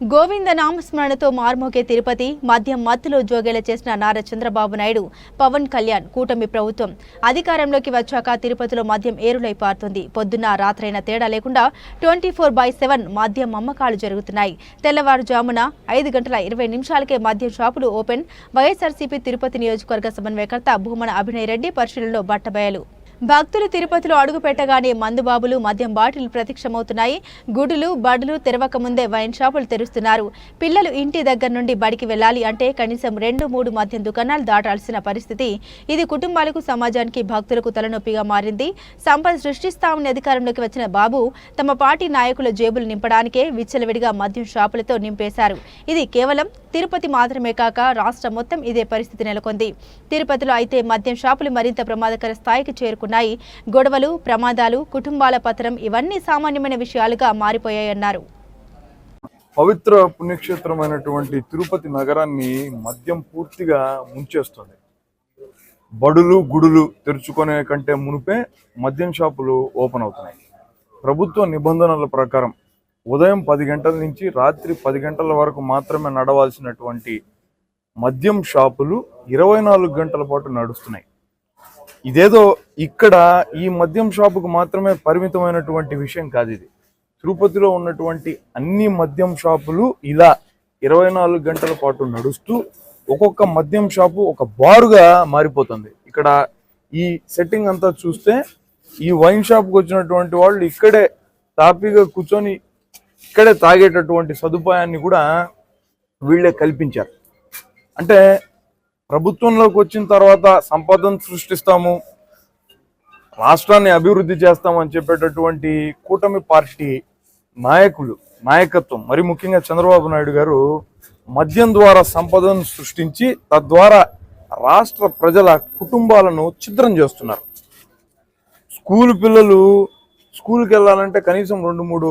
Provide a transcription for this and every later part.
గోవింద నామస్మరణతో మార్మోగే తిరుపతి మద్యం మత్తులో జోగేలా చేసిన నారా చంద్రబాబు నాయుడు పవన్ కళ్యాణ్ కూటమి ప్రభుత్వం. అధికారంలోకి వచ్చాక తిరుపతిలో మద్యం ఏరులై పారుతుంది. పొద్దున్న రాత్రైన తేడా లేకుండా ట్వంటీ ఫోర్ బై సెవెన్ మద్యం అమ్మకాలు జరుగుతున్నాయి. తెల్లవారుజామున ఐదు గంటల ఇరవై నిమిషాలకే మద్యం షాపులు ఓపెన్. వైఎస్ఆర్సీపీ తిరుపతి నియోజకవర్గ సమన్వయకర్త భూమన అభినయ్ రెడ్డి పరిశీలనలో బట్టబయలు. భక్తులు తిరుపతిలో అడుగు పెట్టగానే మందుబాబులు మద్యం బాటిల్ ప్రత్యక్షమవుతున్నాయి. గుడులు బడులు తెరవక ముందే వైన్ షాపులు తెరుస్తున్నారు. పిల్లలు ఇంటి దగ్గర నుండి బడికి వెళ్ళాలి అంటే కనీసం రెండు మూడు మద్యం దుకాణాలు దాటాల్సిన పరిస్థితి. ఇది కుటుంబాలకు సమాజానికి భక్తులకు తలనొప్పిగా మారింది. సంపద సృష్టిస్తామని అధికారంలోకి వచ్చిన బాబు తమ పార్టీ నాయకుల జేబులు నింపడానికే విచ్చలవిడిగా మద్యం షాపులతో నింపేశారు. ఇది కేవలం తిరుపతి మాత్రమే కాక రాష్ట్రం మొత్తం ఇదే పరిస్థితి నెలకొంది. తిరుపతిలో అయితే మద్యం షాపులు మరింత ప్రమాదకర స్థాయికి చేరుకున్నాయి. గొడవలు ప్రమాదాలు కుటుంబాల పత్రం ఇవన్నీ సామాన్యమైన విషయాలుగా మారిపోయాయన్నారు. పవిత్ర పుణ్యక్షేత్రమైనటువంటి తిరుపతి నగరాన్ని మద్యం పూర్తిగా ముంచేస్తుంది. బడులు గుడులు తెరుచుకునే కంటే మునిపే మద్యం షాపులు ఓపెన్ అవుతున్నాయి. ప్రభుత్వ నిబంధనల ప్రకారం ఉదయం పది గంటల నుంచి రాత్రి పది గంటల వరకు మాత్రమే నడవాల్సినటువంటి మద్యం షాపులు ఇరవై నాలుగు గంటల పాటు నడుస్తున్నాయి. ఇదేదో ఇక్కడ ఈ మద్యం షాపుకు మాత్రమే పరిమితమైనటువంటి విషయం కాదు ఇది. తిరుపతిలో ఉన్నటువంటి అన్ని మద్యం షాపులు ఇలా ఇరవై నాలుగు గంటల పాటు నడుస్తూ ఒక్కొక్క మద్యం షాపు ఒక బారుగా మారిపోతుంది. ఇక్కడ ఈ సెట్టింగ్ అంతా చూస్తే ఈ వైన్ షాప్కి వచ్చినటువంటి వాళ్ళు ఇక్కడే తాపీగా కూర్చొని ఇక్కడే తాగేటటువంటి సదుపాయాన్ని కూడా వీళ్ళే కల్పించారు. అంటే ప్రభుత్వంలోకి వచ్చిన తర్వాత సంపదను సృష్టిస్తాము రాష్ట్రాన్ని అభివృద్ధి చేస్తామని చెప్పేటటువంటి కూటమి పార్టీ నాయకులు నాయకత్వం మరి ముఖ్యంగా చంద్రబాబు నాయుడు గారు మద్యం ద్వారా సంపదను సృష్టించి తద్వారా రాష్ట్ర ప్రజల కుటుంబాలను ఛిద్రం చేస్తున్నారు. స్కూల్ పిల్లలు స్కూల్కి వెళ్ళాలంటే కనీసం రెండు మూడు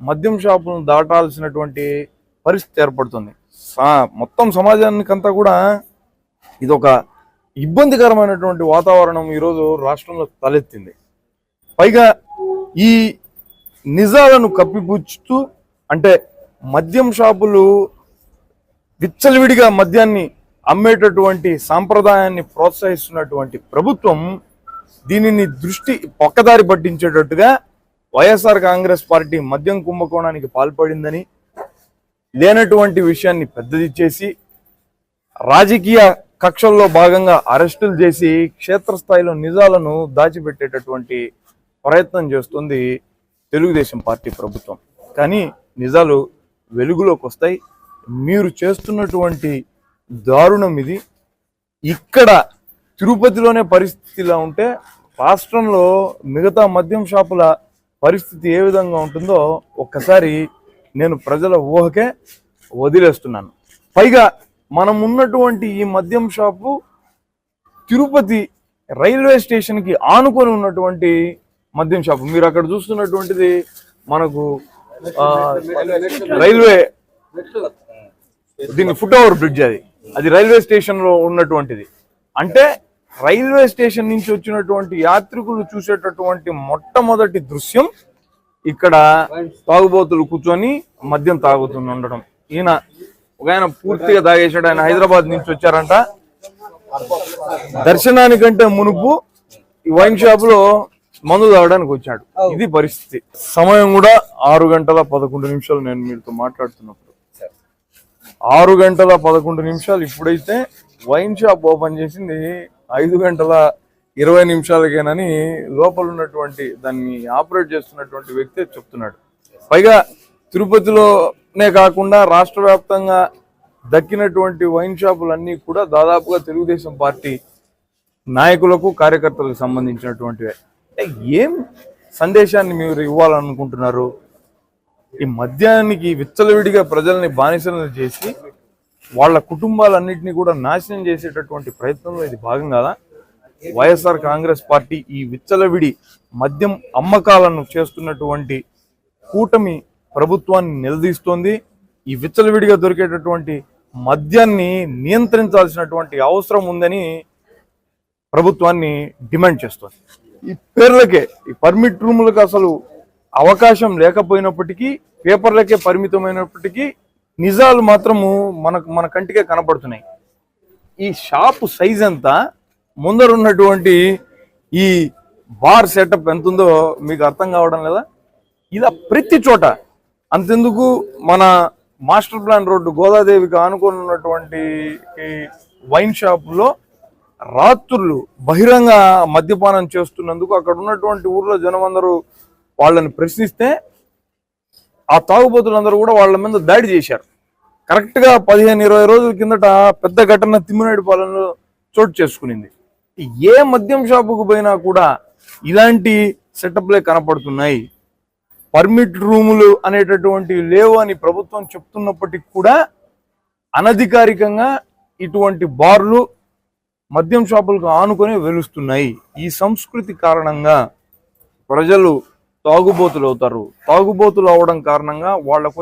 మద్యం షాపులను దాటాల్సినటువంటి పరిస్థితి ఏర్పడుతుంది. మొత్తం సమాజానికంతా కూడా ఇది ఒక ఇబ్బందికరమైనటువంటి వాతావరణం ఈరోజు రాష్ట్రంలో తలెత్తింది. పైగా ఈ నిజాలను కప్పిపుచ్చుతూ అంటే మద్యం షాపులు విచ్చలవిడిగా మద్యాన్ని అమ్మేటటువంటి సాంప్రదాయాన్ని ప్రోత్సహిస్తున్నటువంటి ప్రభుత్వం దీనిని దృష్టి పక్కదారి పట్టించేటట్టుగా వైఎస్ఆర్ కాంగ్రెస్ పార్టీ మద్యం కుంభకోణానికి పాల్పడిందని లేనటువంటి విషయాన్ని పెద్దది చేసి రాజకీయ కక్షల్లో భాగంగా అరెస్టులు చేసి క్షేత్రస్థాయిలో నిజాలను దాచిపెట్టేటటువంటి ప్రయత్నం చేస్తుంది తెలుగుదేశం పార్టీ ప్రభుత్వం. కానీ నిజాలు వెలుగులోకి వస్తాయి. మీరు చేస్తున్నటువంటి దారుణం ఇది. ఇక్కడ తిరుపతిలోనే పరిస్థితి ఇలా ఉంటే రాష్ట్రంలో మిగతా మద్యం షాపుల పరిస్థితి ఏ విధంగా ఉంటుందో ఒక్కసారి నేను ప్రజల ఊహకే వదిలేస్తున్నాను. పైగా మనం ఉన్నటువంటి ఈ మద్యం షాపు తిరుపతి రైల్వే స్టేషన్కి ఆనుకొని ఉన్నటువంటి మద్యం షాపు. మీరు అక్కడ చూస్తున్నటువంటిది మనకు రైల్వే దీన్ని ఫుట్ ఓవర్ బ్రిడ్జ్ అది. అది రైల్వే స్టేషన్లో ఉన్నటువంటిది. అంటే రైల్వే స్టేషన్ నుంచి వచ్చినటువంటి యాత్రికులు చూసేటటువంటి మొట్టమొదటి దృశ్యం ఇక్కడ తాగుబోతులు కూర్చొని మద్యం తాగుతూ ఉండడం. ఈయన ఒక ఆయన పూర్తిగా తాగేశాడు. ఆయన హైదరాబాద్ నుంచి వచ్చారంట. దర్శనానికంటే మునుపు ఈ వైన్ షాప్లో మందు తాగడానికి వచ్చాడు. ఇది పరిస్థితి. సమయం కూడా ఆరు గంటల పదకొండు నిమిషాలు నేను మీతో మాట్లాడుతున్నప్పుడు. ఆరు గంటల పదకొండు నిమిషాలు ఇప్పుడైతే వైన్ షాప్ ఓపెన్ చేసింది ఐదు గంటల ఇరవై నిమిషాలకేనని లోపల ఉన్నటువంటి దాన్ని ఆపరేట్ చేస్తున్నటువంటి వ్యక్తి చెప్తున్నాడు. పైగా తిరుపతిలోనే కాకుండా రాష్ట్ర వ్యాప్తంగా దక్కినటువంటి వైన్ షాపులన్నీ కూడా దాదాపుగా తెలుగుదేశం పార్టీ నాయకులకు కార్యకర్తలకు సంబంధించినటువంటివే. ఏం సందేశాన్ని మీరు ఇవ్వాలనుకుంటున్నారు? ఈ మద్యానికి విచ్చలవిడిగా ప్రజల్ని బానిసలను చేసి వాళ్ళ కుటుంబాలన్నింటినీ కూడా నాశనం చేసేటటువంటి ప్రయత్నంలో ఇది భాగం కాదా? వైఎస్ఆర్ కాంగ్రెస్ పార్టీ ఈ విచ్చలవిడి మద్యం అమ్మకాలను చేస్తున్నటువంటి కూటమి ప్రభుత్వాన్ని నిలదీస్తోంది. ఈ విచ్చలవిడిగా దొరికేటటువంటి మద్యాన్ని నియంత్రించాల్సినటువంటి అవసరం ఉందని ప్రభుత్వాన్ని డిమాండ్ చేస్తుంది. ఈ పేర్లకే ఈ పర్మిట్ రూములకు అసలు అవకాశం లేకపోయినప్పటికీ పేపర్లకే పరిమితమైనప్పటికీ నిజాలు మాత్రము మనకు మన కంటికే కనపడుతున్నాయి. ఈ షాప్ సైజ్ ఎంత? ముందర ఉన్నటువంటి ఈ బార్ సెటప్ ఎంత ఉందో మీకు అర్థం కావడం లేదా? ఇలా ప్రతి చోట అంతెందుకు మన మాస్టర్ ప్లాన్ రోడ్డు గోదాదేవికి ఆనుకొని ఉన్నటువంటి ఈ వైన్ షాపులో రాత్రులు బహిరంగ మద్యపానం చేస్తున్నందుకు అక్కడ ఉన్నటువంటి ఊర్లో జనం అందరూ వాళ్ళని ప్రశ్నిస్తే ఆ తాగుబోతులందరూ కూడా వాళ్ళ మీద దాడి చేశారు. కరెక్ట్గా పదిహేను ఇరవై రోజుల కిందట పెద్ద ఘటన తిమ్మినాయుడు పాలనలో చోటు చేసుకునింది. ఏ మద్యం షాపుకు పోయినా కూడా ఇలాంటి సెటప్లే కనపడుతున్నాయి. పర్మిట్ రూములు అనేటటువంటివి లేవు అని ప్రభుత్వం చెప్తున్నప్పటికీ కూడా అనధికారికంగా ఇటువంటి బార్లు మద్యం షాపులకు ఆనుకొని వెలుస్తున్నాయి. ఈ సంస్కృతి కారణంగా ప్రజలు తాగుబోతులు అవుతారు తాగుబోతులు అవడం కారణంగా వాళ్ళకు